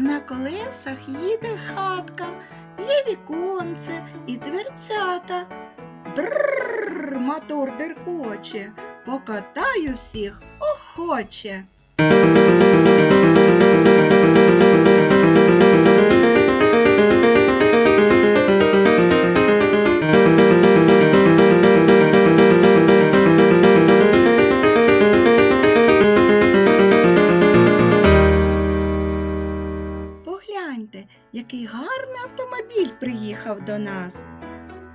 На колесах їде хатка, є віконце і дверцята. Дрррр, мотор деркоче, покатаю всіх охоче. Погляньте, який гарний автомобіль приїхав до нас.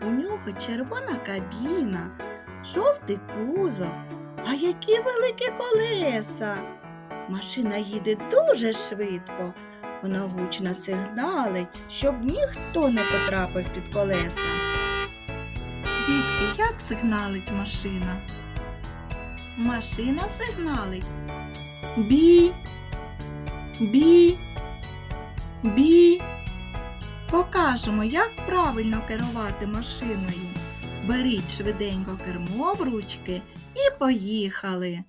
У нього червона кабіна, жовтий кузов, а які великі колеса. Машина їде дуже швидко. Вона гучно сигналить, щоб ніхто не потрапив під колеса. Дітки, як сигналить машина? Машина сигналить. Бі. Бі. Бі. Покажемо, як правильно керувати машиною. Беріть швиденько кермо в ручки і поїхали.